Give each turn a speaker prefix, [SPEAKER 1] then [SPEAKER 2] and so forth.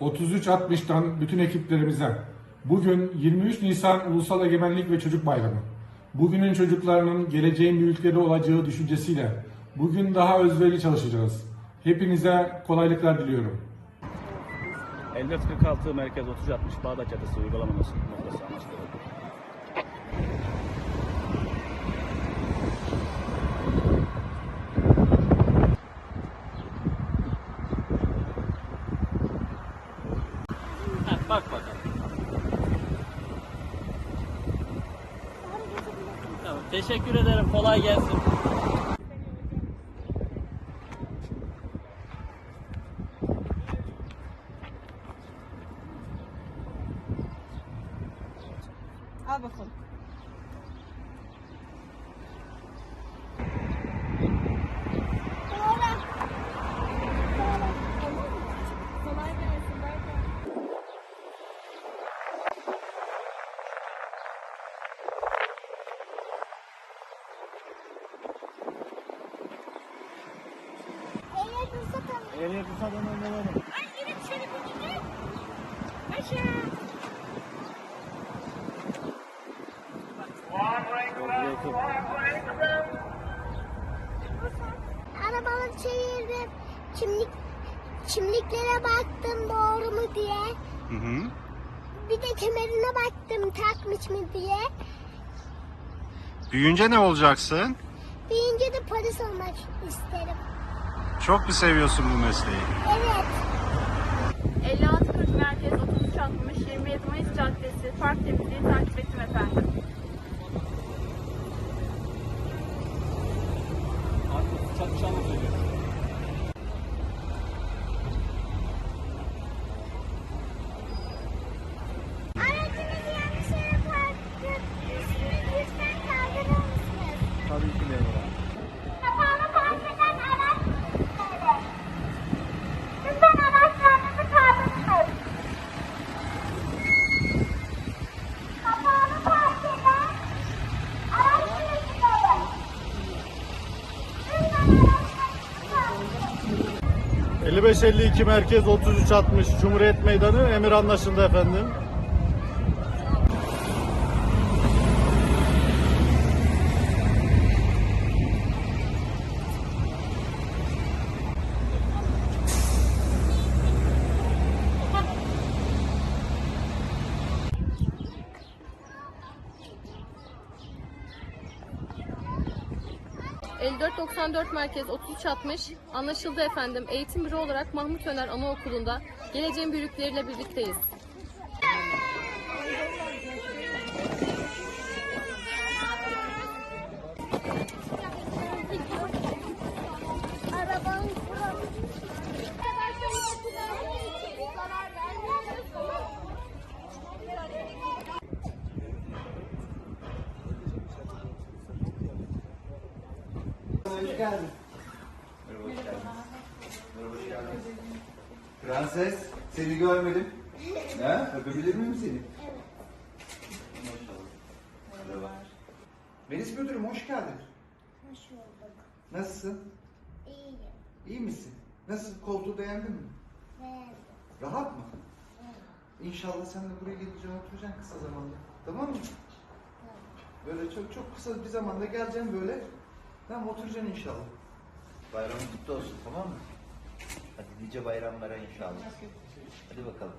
[SPEAKER 1] 3360'tan bütün ekiplerimize bugün 23 Nisan Ulusal Egemenlik ve Çocuk Bayramı. Bugünün çocuklarının geleceğin büyükleri olacağı düşüncesiyle bugün daha özverili çalışacağız. Hepinize kolaylıklar diliyorum.
[SPEAKER 2] 5446 Merkez 3060 Bağdat Caddesi uygulama noktası amaçlı. Bak bakalım. Tamam, teşekkür ederim. Kolay gelsin.
[SPEAKER 3] Al bakalım.
[SPEAKER 2] Ehliyet ruhsatını alalım.
[SPEAKER 4] Ay yine bir gidin. Aşağı. Arabanı çevirdim. Kimlik kimliklere baktım doğru mu diye.
[SPEAKER 5] Hı hı.
[SPEAKER 4] Bir de kemerine baktım takmış mı diye.
[SPEAKER 5] Büyüyünce ne olacaksın?
[SPEAKER 4] Büyünce de polis olmak isterim.
[SPEAKER 5] Çok mu seviyorsun bu mesleği?
[SPEAKER 4] Evet.
[SPEAKER 3] 5640 Merkez 3360 27 Mayıs Caddesi Park temizliği takip ettim efendim.
[SPEAKER 5] 55-52 Merkez 3360 Cumhuriyet Meydanı emir anlaşıldı efendim.
[SPEAKER 6] ...5494 Merkez 3360 anlaşıldı efendim. Eğitim büro olarak Mahmut Öner Anaokulu'nda geleceğin büyükleriyle birlikteyiz.
[SPEAKER 7] Hoş geldin. Merhaba, hoş. Merhaba, hoş. Prenses, seni görmedim. Ha, öpebilir miyim seni? Evet. Maşallah. Merhaba. Melis Müdürüm, hoş geldin.
[SPEAKER 4] Hoş bulduk.
[SPEAKER 7] Nasılsın?
[SPEAKER 4] İyiyim.
[SPEAKER 7] İyi misin? Nasıl, koltuğu beğendin mi?
[SPEAKER 4] Beğendim.
[SPEAKER 7] Rahat mı? İnşallah sen de buraya geleceksin, oturacaksın kısa zamanda. Tamam mı? Böyle çok çok kısa bir zamanda geleceksin böyle. Tamam, oturacaksın inşallah.
[SPEAKER 8] Bayramın kutlu olsun tamam mı? Hadi nice bayramlara inşallah. Hadi bakalım.